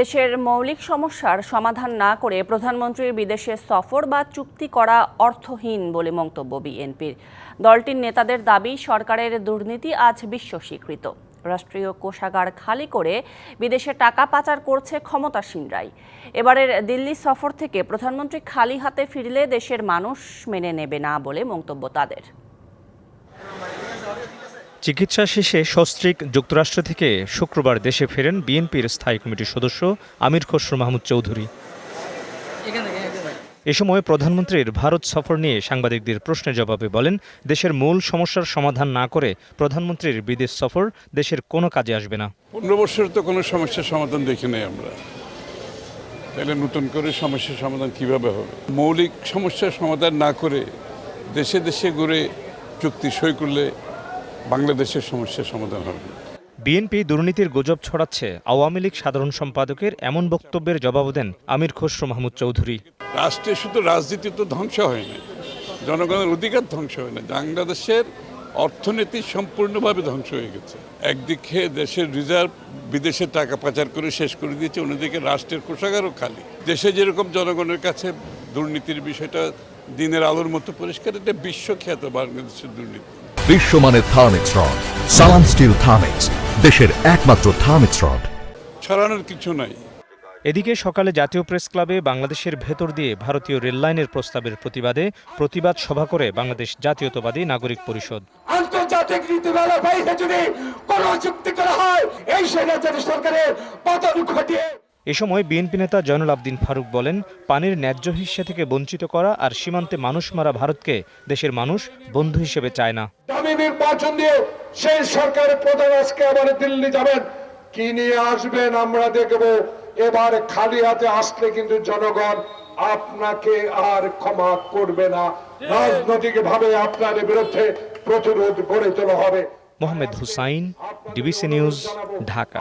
দেশের মৌলিক সমস্যার সমাধান না করে প্রধানমন্ত্রীর বিদেশে সফর বা চুক্তি করা অর্থহীন বলে মন্তব্য বিএনপির। দলটির নেতাদের দাবি, সরকারের দুর্নীতি আজ বিশ্ব স্বীকৃত। রাষ্ট্রীয় কোষাগার খালি করে বিদেশে টাকা পাচার করছে ক্ষমতাসীনরাই এবারের দিল্লি সফর থেকে প্রধানমন্ত্রী খালি হাতে ফিরলে দেশের মানুষ মেনে নেবে না বলে মন্তব্য তাদের। চিকিৎসা শেষে সস্ত্রীক যুক্তরাষ্ট্র থেকে শুক্রবার দেশে ফেরেন বিএনপির স্থায়ী কমিটির সদস্য আমির খসরু মাহমুদ চৌধুরী। এ সময় প্রধানমন্ত্রীর ভারত সফর নিয়ে সাংবাদিকদের প্রশ্নের জবাবে বলেন, দেশের মূল সমস্যার সমাধান না করে প্রধানমন্ত্রীর বিদেশ সফর দেশের কোনো কাজে আসবে না। পনেরো বছর তো কোনো সমস্যার সমাধান দেখি নাই আমরা। তাহলে নতুন করে সমস্যার সমাধান কীভাবে হবে? মৌলিক সমস্যার সমাধান না করে দেশে দেশে ঘুরে চুক্তি সই করলে বাংলাদেশের সমস্যার সমাধান হবে। বিএনপি দুর্নীতির গুজব ছড়াচ্ছে। আওয়ামী লীগ সাধারণ সম্পাদকের এমন বক্তব্যের জবাব দেন আমির খসরু মাহমুদ চৌধুরী। রাষ্ট্রে শুধু রাজনীতি তো ধ্বংস হয় না জনগণের অধিকার ধ্বংস হয় না বাংলাদেশের অর্থনীতি সম্পূর্ণভাবে ধ্বংস হয়ে গেছে। একদিকে দেশের রিজার্ভ বিদেশে টাকা পাচার করে শেষ করে দিয়েছে অন্যদিকে রাষ্ট্রের কোষাগারও খালি। দেশে যেরকম জনগণের কাছে দুর্নীতির বিষয়টা দিনের আলোর মতো পরিষ্কার এটা বিশ্বখ্যাত বাংলাদেশের দুর্নীতি। বিশ্বমানের Thermex rod Salam steel Thermex দেশের একমাত্র থার্মিক্স রড। ছড়ানোর কিছু নাই। এদিকে সকালে জাতীয় প্রেস ক্লাবে বাংলাদেশের ভেতর দিয়ে ভারতীয় রেললাইনের প্রস্তাবের প্রতিবাদে প্রতিবাদ সভা করে বাংলাদেশ জাতীয়তাবাদী নাগরিক পরিষদ। আন্তর্জাতিক নীতিমালার বাইরে যদি কোন চুক্তি করা হয় এই স্বৈরাচারী সরকারের পতন ঘটিয়ে এ সময় বিএনপি নেতা জয়নুল আবদিন ফারুক বলেন পানির ন্যায্য হিস্সা থেকে বঞ্চিত করা আর সীমান্তে মানুষ মারা ভারতকে দেশের মানুষ বন্ধু হিসেবে চায় না। দামি নির্বাচন দিয়ে সেই সরকারের প্রধান আজকে আবার দিল্লি যাবেন। কি নিয়ে আসবেন আমরা দেখব। এবার খালি হাতে আসলে কিন্তু জনগণ আপনাকে আর ক্ষমা করবে না। রাজনৈতিক ভাবে আপনার বিরুদ্ধে প্রতিরোধ গড়ে তোলা হবে। Mohammad Hussain DBC news Dhaka.